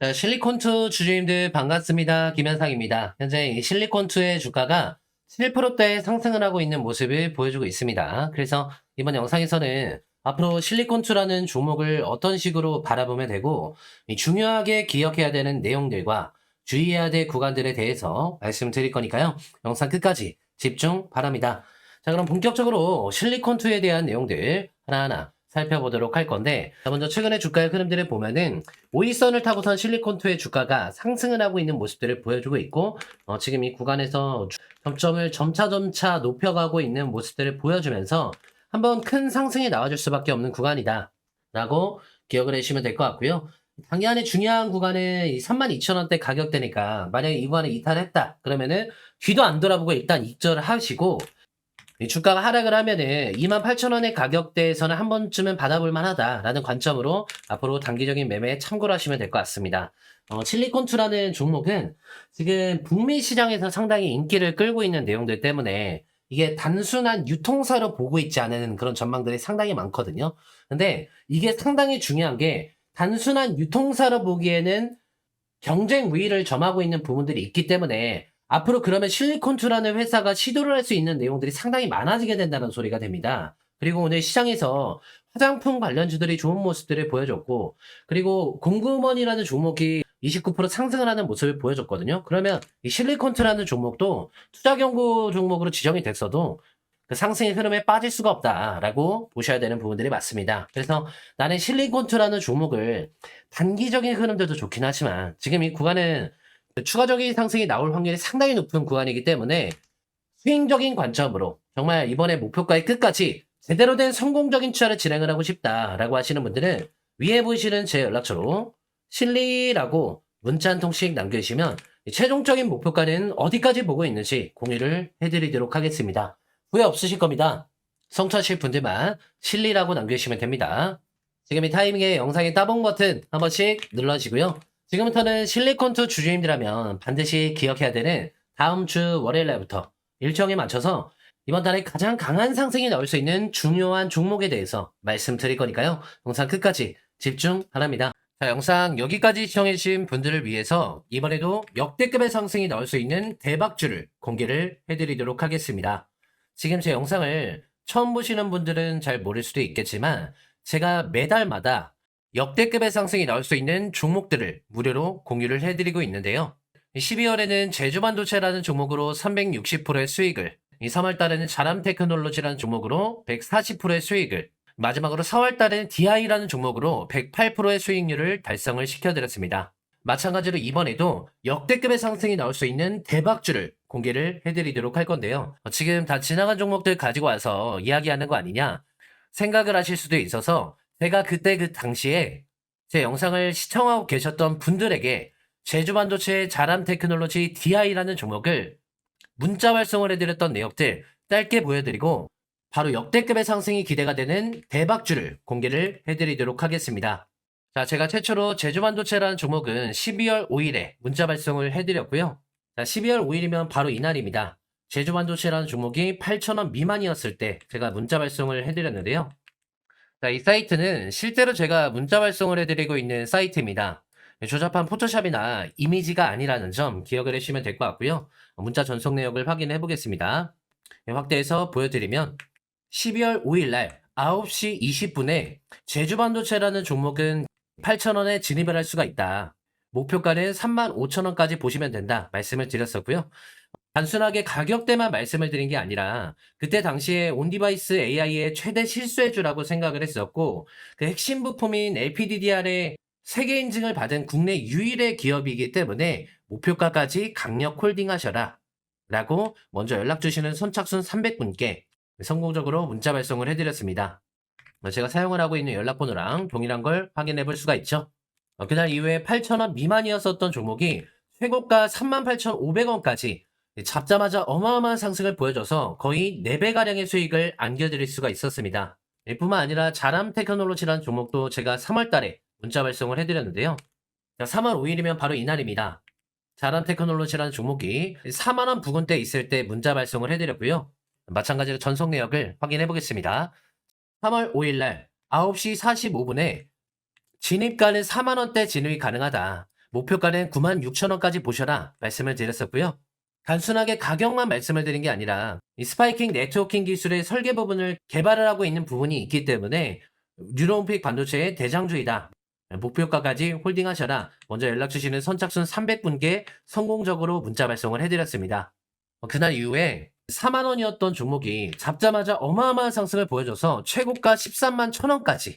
자, 실리콘2 주주님들 반갑습니다. 김현상입니다. 현재 이 실리콘2의 주가가 7%대 상승을 하고 있는 모습을 보여주고 있습니다. 그래서 이번 영상에서는 앞으로 실리콘2라는 종목을 어떤 식으로 바라보면 되고 이 중요하게 기억해야 되는 내용들과 주의해야 될 구간들에 대해서 말씀드릴 거니까요. 영상 끝까지 집중 바랍니다. 자, 그럼 본격적으로 실리콘2에 대한 내용들 하나하나 살펴보도록 할 건데 자, 먼저 최근의 주가의 흐름들을 보면은 5일선을 타고선 실리콘2의 주가가 상승을 하고 있는 모습들을 보여주고 있고 어, 지금 이 구간에서 주- 점점을 점차점차 높여가고 있는 모습들을 보여주면서 한번 큰 상승이 나와줄 수밖에 없는 구간이다 라고 기억을 해주시면 될 것 같고요. 당연히 중요한 구간은 이 32,000원대 가격대니까 만약에 이 구간에 이탈했다 그러면은 뒤도 안 돌아보고 일단 입절을 하시고 이 주가가 하락을 하면은 28,000원의 가격대에서는 한 번쯤은 받아볼 만하다라는 관점으로 앞으로 단기적인 매매에 참고를 하시면 될 것 같습니다. 어, 칠리콘투라는 종목은 지금 북미 시장에서 상당히 인기를 끌고 있는 내용들 때문에 이게 단순한 유통사로 보고 있지 않은 그런 전망들이 상당히 많거든요. 근데 이게 상당히 중요한 게 단순한 유통사로 보기에는 경쟁 우위를 점하고 있는 부분들이 있기 때문에 앞으로 그러면 실리콘투라는 회사가 시도를 할 수 있는 내용들이 상당히 많아지게 된다는 소리가 됩니다. 그리고 오늘 시장에서 화장품 관련주들이 좋은 모습들을 보여줬고, 그리고 공구먼이라는 종목이 29% 상승을 하는 모습을 보여줬거든요. 그러면 이 실리콘투라는 종목도 투자 경고 종목으로 지정이 됐어도 그 상승의 흐름에 빠질 수가 없다라고 보셔야 되는 부분들이 맞습니다. 그래서 나는 실리콘투라는 종목을 단기적인 흐름들도 좋긴 하지만 지금 이 구간은 그 추가적인 상승이 나올 확률이 상당히 높은 구간이기 때문에 수익적인 관점으로 정말 이번에 목표가의 끝까지 제대로 된 성공적인 투자를 진행을 하고 싶다라고 하시는 분들은 위에 보이시는 제 연락처로 실리라고 문자 한 통씩 남겨주시면 이 최종적인 목표가는 어디까지 보고 있는지 공유를 해드리도록 하겠습니다. 후회 없으실 겁니다. 성취하실 분들만 실리라고 남겨주시면 됩니다. 지금 이 타이밍에 영상의 따봉 버튼 한 번씩 눌러주시고요. 지금부터는 실리콘투 주주님들하면 반드시 기억해야 되는 다음 주 월요일 날부터 일정에 맞춰서 이번 달에 가장 강한 상승이 나올 수 있는 중요한 종목에 대해서 말씀드릴 거니까요. 영상 끝까지 집중 바랍니다. 자, 영상 여기까지 시청해주신 분들을 위해서 이번에도 역대급의 상승이 나올 수 있는 대박주를 공개를 해드리도록 하겠습니다. 지금 제 영상을 처음 보시는 분들은 잘 모를 수도 있겠지만 제가 매달마다 역대급의 상승이 나올 수 있는 종목들을 무료로 공유를 해드리고 있는데요. 12월에는 제주반도체라는 종목으로 360%의 수익을, 이 3월달에는 자람 테크놀로지라는 종목으로 140%의 수익을, 마지막으로 4월달에는 DI라는 종목으로 108%의 수익률을 달성을 시켜드렸습니다. 마찬가지로 이번에도 역대급의 상승이 나올 수 있는 대박주를 공개를 해드리도록 할 건데요. 어, 지금 다 지나간 종목들 가지고 와서 이야기하는 거 아니냐 생각을 하실 수도 있어서 제가 그때 그 당시에 제 영상을 시청하고 계셨던 분들에게 제주반도체 자람 테크놀로지 DI라는 종목을 문자 발송을 해드렸던 내역들 짧게 보여드리고 바로 역대급의 상승이 기대가 되는 대박주를 공개를 해드리도록 하겠습니다. 자, 제가 최초로 제주반도체라는 종목은 12월 5일에 문자 발송을 해드렸고요. 자, 12월 5일이면 바로 이날입니다. 제주반도체라는 종목이 8,000원 미만이었을 때 제가 문자 발송을 해드렸는데요. 자, 이 사이트는 실제로 제가 문자 발송을 해드리고 있는 사이트입니다. 조잡한 포토샵이나 이미지가 아니라는 점 기억을 해주시면 될 것 같고요. 문자 전송 내역을 확인해 보겠습니다. 확대해서 보여드리면 12월 5일 날 9시 20분에 제주반도체라는 종목은 8,000원에 진입을 할 수가 있다. 목표가는 35,000원까지 보시면 된다. 말씀을 드렸었고요. 단순하게 가격대만 말씀을 드린 게 아니라 그때 당시에 온디바이스 AI의 최대 실수해주라고 생각을 했었고 그 핵심 부품인 LPDDR의 세계 인증을 받은 국내 유일의 기업이기 때문에 목표가까지 강력 홀딩하셔라 라고 먼저 연락 주시는 선착순 300분께 성공적으로 문자 발송을 해드렸습니다. 제가 사용을 하고 있는 연락번호랑 동일한 걸 확인해 볼 수가 있죠. 어, 그날 이후에 8,000원 미만이었었던 종목이 최고가 38,500원까지 잡자마자 어마어마한 상승을 보여줘서 거의 4배가량의 수익을 안겨드릴 수가 있었습니다. 뿐만 아니라 자람 테크놀로지라는 종목도 제가 3월 달에 문자 발송을 해드렸는데요. 3월 5일이면 바로 이날입니다. 자람 테크놀로지라는 종목이 4만원 부근대 있을 때 문자 발송을 해드렸고요. 마찬가지로 전송 내역을 확인해 보겠습니다. 3월 5일 날 9시 45분에 진입가는 4만원대 진입이 가능하다. 목표가는 96,000원까지 보셔라 말씀을 드렸었고요. 단순하게 가격만 말씀을 드린 게 아니라 이 스파이킹 네트워킹 기술의 설계 부분을 개발을 하고 있는 부분이 있기 때문에 뉴런픽 반도체의 대장주이다. 목표가까지 홀딩하셔라. 먼저 연락 주시는 선착순 300분께 성공적으로 문자 발송을 해드렸습니다. 어, 그날 이후에 4만 원이었던 종목이 잡자마자 어마어마한 상승을 보여줘서 최고가 13만 1천원까지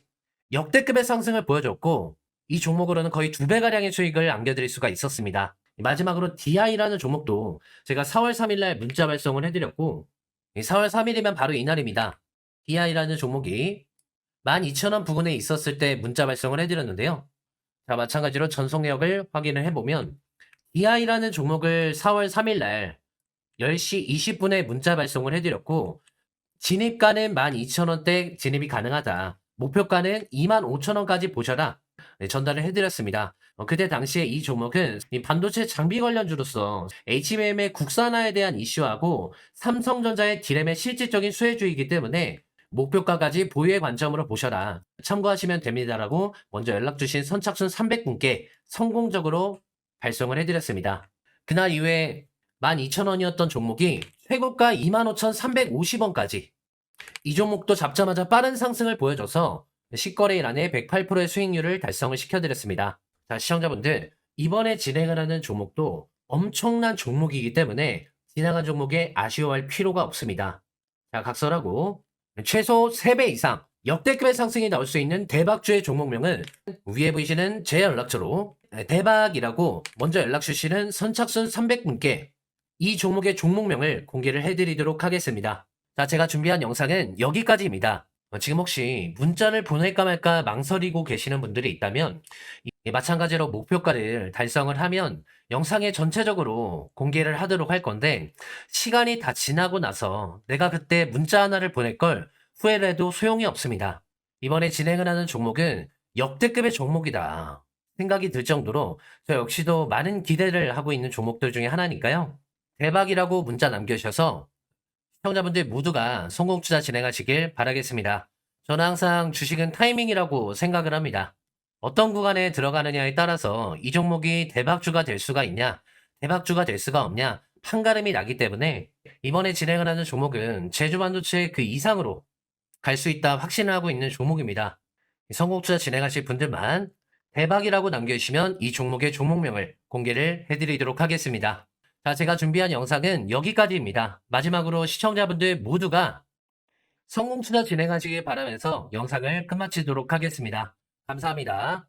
역대급의 상승을 보여줬고 이 종목으로는 거의 두 배가량의 수익을 안겨드릴 수가 있었습니다. 마지막으로 DI라는 종목도 제가 4월 3일날 문자 발송을 해드렸고 4월 3일이면 바로 이날입니다. DI라는 종목이 12,000원 부근에 있었을 때 문자 발송을 해드렸는데요. 자, 마찬가지로 전속력을 확인을 해보면 DI라는 종목을 4월 3일날 10시 20분에 문자 발송을 해드렸고 진입가는 12,000원대 진입이 가능하다. 목표가는 25,000원까지 보셔라. 네, 전달을 해드렸습니다. 어, 그때 당시에 이 종목은 이 반도체 장비 관련주로서 HBM의 국산화에 대한 이슈하고 삼성전자의 디램의 실질적인 수혜주이기 때문에 목표가까지 보유의 관점으로 보셔라. 참고하시면 됩니다라고 먼저 연락 주신 선착순 300분께 성공적으로 발송을 해드렸습니다. 그날 이후에 12,000원이었던 종목이 최고가 25,350원까지 이 종목도 잡자마자 빠른 상승을 보여줘서 시거래일 안에 108%의 수익률을 달성을 시켜드렸습니다. 자, 시청자분들, 이번에 진행을 하는 종목도 엄청난 종목이기 때문에 지나간 종목에 아쉬워할 필요가 없습니다. 자, 각설하고 최소 3배 이상 역대급의 상승이 나올 수 있는 대박주의 종목명은 위에 보이시는 제 연락처로 대박이라고 먼저 연락 주시는 선착순 300분께 이 종목의 종목명을 공개를 해드리도록 하겠습니다. 자, 제가 준비한 영상은 여기까지입니다. 어, 지금 혹시 문자를 보낼까 말까 망설이고 계시는 분들이 있다면 이- 마찬가지로 목표가를 달성을 하면 영상에 전체적으로 공개를 하도록 할 건데 시간이 다 지나고 나서 내가 그때 문자 하나를 보낼 걸 후회를 해도 소용이 없습니다. 이번에 진행을 하는 종목은 역대급의 종목이다. 생각이 들 정도로 저 역시도 많은 기대를 하고 있는 종목들 중에 하나니까요. 대박이라고 문자 남겨주셔서 시청자분들 모두가 성공 투자 진행하시길 바라겠습니다. 저는 항상 주식은 타이밍이라고 생각을 합니다. 어떤 구간에 들어가느냐에 따라서 이 종목이 대박주가 될 수가 있냐, 대박주가 될 수가 없냐, 판가름이 나기 때문에 이번에 진행을 하는 종목은 제주반도체 그 이상으로 갈 수 있다 확신을 하고 있는 종목입니다. 성공 투자 진행하실 분들만 대박이라고 남겨주시면 이 종목의 종목명을 공개를 해드리도록 하겠습니다. 자, 제가 준비한 영상은 여기까지입니다. 마지막으로 시청자분들 모두가 성공 투자 진행하시길 바라면서 영상을 끝마치도록 하겠습니다. 감사합니다.